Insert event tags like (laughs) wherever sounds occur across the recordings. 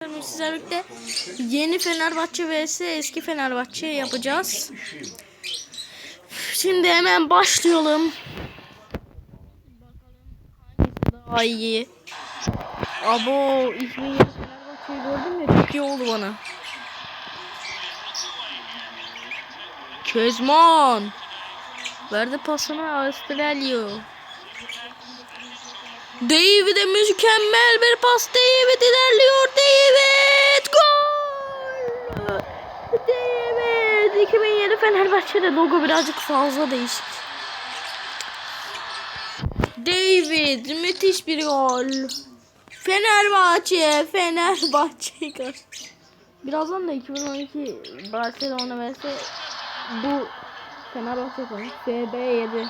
Sizlerle yeni Fenerbahçe vs eski Fenerbahçe yapacağız. Şimdi hemen başlayalım. Daha iyi. Abo ismi yeni Fenerbahçe'yi gördüm ya çok iyi oldu bana. Kezman. Verdi pasını Avustralya. David'e mükemmel bir pas. David ilerliyor. David gol. David 2007 Fenerbahçe'de logo birazcık fazla değişik. David müthiş bir gol. Fenerbahçe, Fenerbahçe gol. Birazdan da 2012 Barcelona vs bu Fenerbahçe konu. FB7.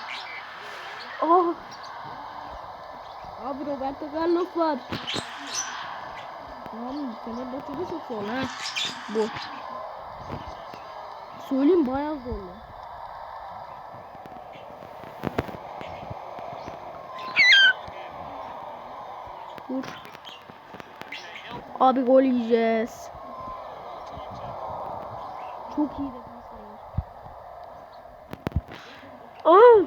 Oh. Abi Roberto Carlos var. Abi Fenerbahçe'de çok zor ha. Bu. Söyleyeyim bayağı zorlu. Vur. Abi gol yiyeceğiz. Çok iyi defanslar. Aa!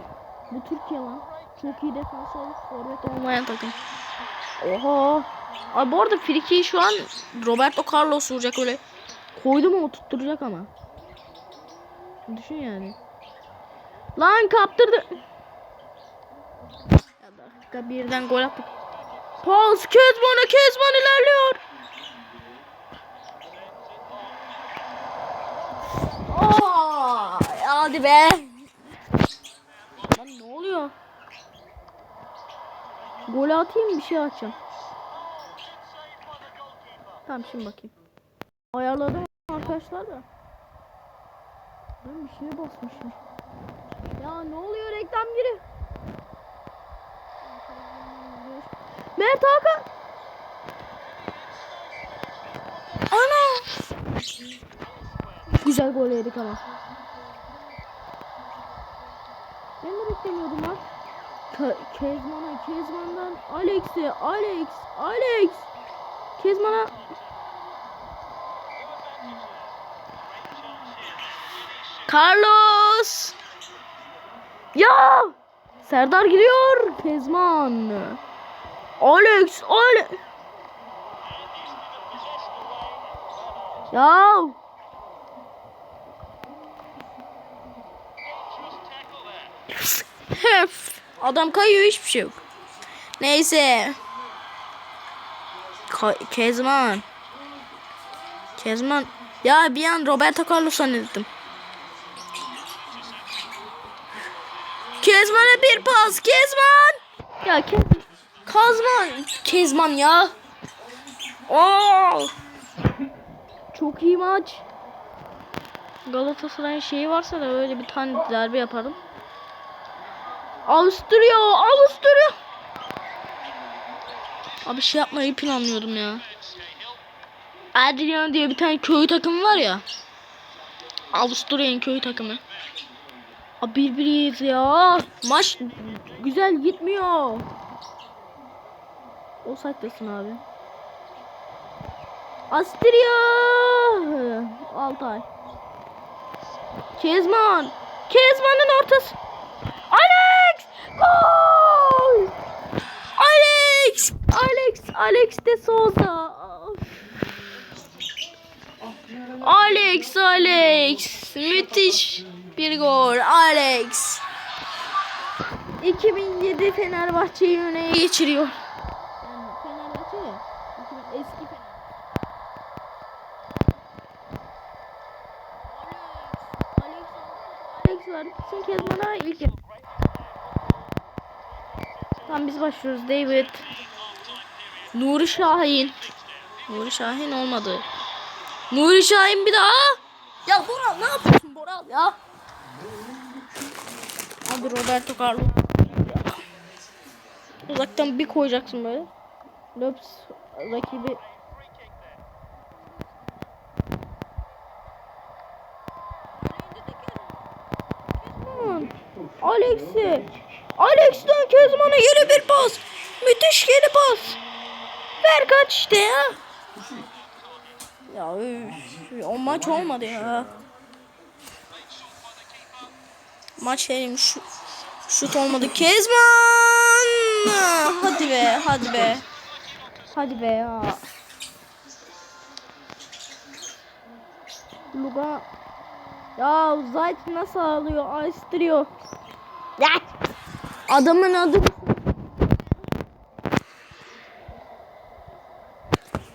Bu Türkiye lan. Çok iyi defans olup forvet olmayan takım. Oha. Abi bu arada Friki'yi şu an Roberto Carlos vuracak öyle. Koydum ama tutturacak ama. Düşün yani. Lan kaptırdı. Ya dakika birden gol attık. Pas Kezman'a Kezman ilerliyor. Aa, hadi be. Lan ne oluyor? Gol atayım bir şey açacağım. Tamam şimdi bakayım. Ayarladım arkadaşlar da. Ben bir şeye basmışım. Ya ne oluyor reklam giri? Mert Hakan. Ana. Güzel gol yedik ama. Ben de beklemiyordum lan. Ke Kezman'a, Kezman'dan Alex'e, Alex, Alex. Kezman'a Carlos. Ya! Serdar giriyor. Kezman. Alex, Alex. Ya! Adam kayıyor hiçbir şey yok. Neyse. Ka- Kezman. Kezman. Ya bir an Roberto Carlos zannettim. Kezman'a bir pas. Kezman. Ya Kez Kazman. Kezman ya. Oo. Çok iyi maç. Galatasaray'ın şeyi varsa da öyle bir tane derbi yapalım. Avusturya, Avusturya. Abi şey yapmayı planlıyordum ya. Adrian diye bir tane köy takımı var ya. Avusturya'nın köy takımı. Abi birbiriyiz ya. Maç güzel gitmiyor. O saklasın abi. Astria. Altay. Kezman. Kezman'ın ortası. Alex! Gol! Alex! Alex! Alex de Souza. Alex, Alex. Müthiş bir gol. Alex. 2007 Fenerbahçe'yi öne geçiriyor. Yani Fenerbahçe ya. 2000 eski Fenerbahçe. Alex, var. Son kez bana ilk yarı. Tamam biz başlıyoruz. David. Nuri Şahin. Nuri Şahin olmadı. Nuri Şahin bir daha. Ya Boral ne yapıyorsun Boral ya? Abi Roberto Carlos. Uzaktan bir koyacaksın böyle. Löps rakibi. Alex'i. Alex'ten Kezman'a yeni bir pas. Müthiş yeni pas. Ver kaç işte ya. Ya üf, o maç olmadı ya. Maç dedim şu şut olmadı. Kezman! Hadi be, hadi be. Hadi be ya. Luga ya Zayt nasıl ağlıyor? Açtırıyor. Ya. Adamın adı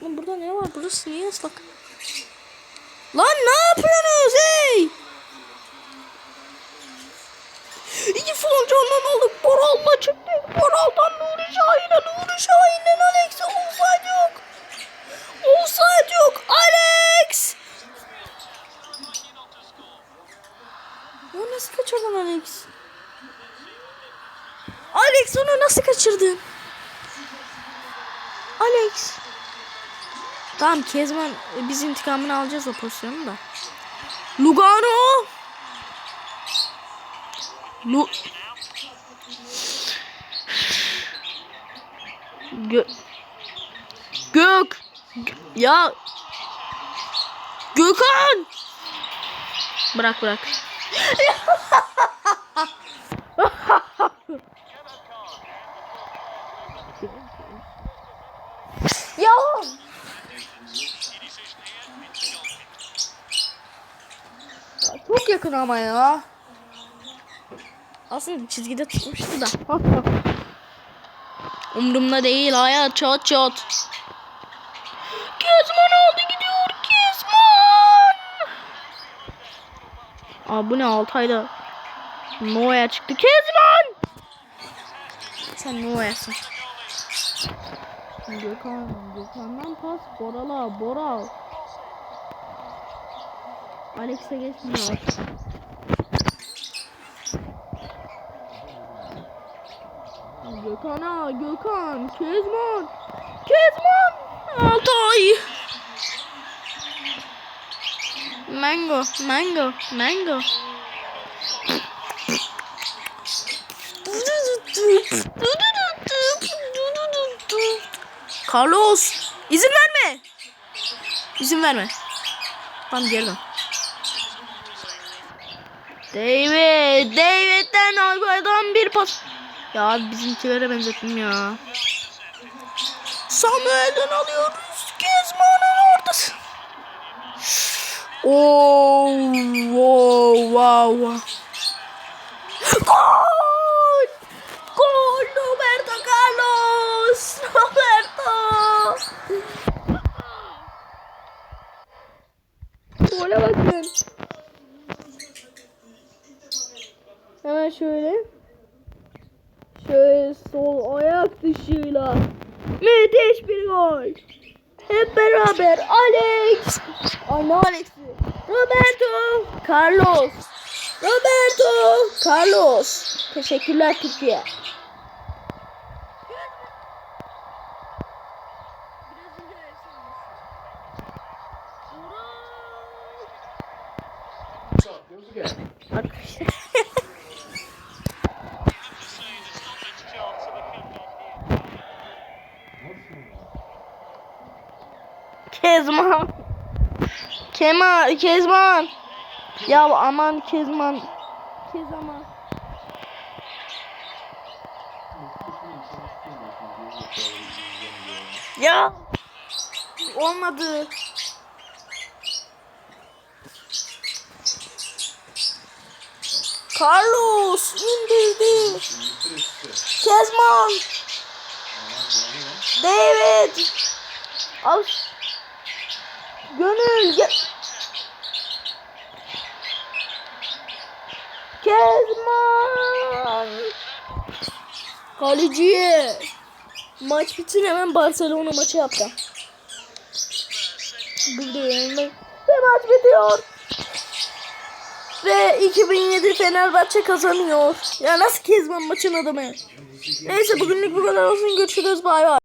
Lan burada ne var? Burası niye ıslak? Lan ne yapıyorsunuz hey? İki falan candan aldık. Boral'la çıktık. Boral'dan Nuri Şahin'e. Nuri Şahin'den Alex'e. Offside yok. Offside yok. Alex! Ya nasıl kaçırdın Alex? Alex onu nasıl kaçırdın? Alex. Tamam Kezman e, biz intikamını alacağız o pozisyonu da. Lugano. Lu Gö Gök. Gö- ya. Gökhan. Bırak bırak. ya. Ya Çok yakın ama ya. Aslında çizgide tutmuştu da. Umurumda değil hayat çat çat. Kezman aldı gidiyor Kezman. Aa bu ne Altay'da Noya çıktı Kezman. Sen Noya'sın. Gökhan, Gökhan'dan pas Boral'a, Boral. Alex'e geçmiyor. Gökhan'a, Gökhan, Kezman. Kezman. Altay. Mango, mango, mango. (laughs) Carlos, izin verme. İzin verme. Tamam geri. David, David'den Albay'dan bir pas. Ya bizimkilere benzettim ya. Samuel'den alıyoruz. Kezman'ın ortası. Oh, wow, wow. Gol! Gol Roberto Carlos! Roberto! Gole bakın. Hemen şöyle. Şöyle sol ayak dışıyla. Müthiş bir gol. Hep beraber Alex. Ay ne Alex'i? Roberto. Carlos. Roberto. Carlos. Teşekkürler Türkiye. Arkadaşlar. Kezman. Kemal, Kezman. Ya aman Kezman. Kezman. Ya. Olmadı. Carlos indirdi. Kezman. David. Al. Gönül gel. Kezman. Kaleciye. Maç bitir hemen Barcelona maçı yaptı. Buradayım. Ve maç bitiyor. Ve 2007 Fenerbahçe kazanıyor. Ya nasıl Kezban maçın adamı? Neyse bugünlük bu kadar olsun. Görüşürüz. Bay bay.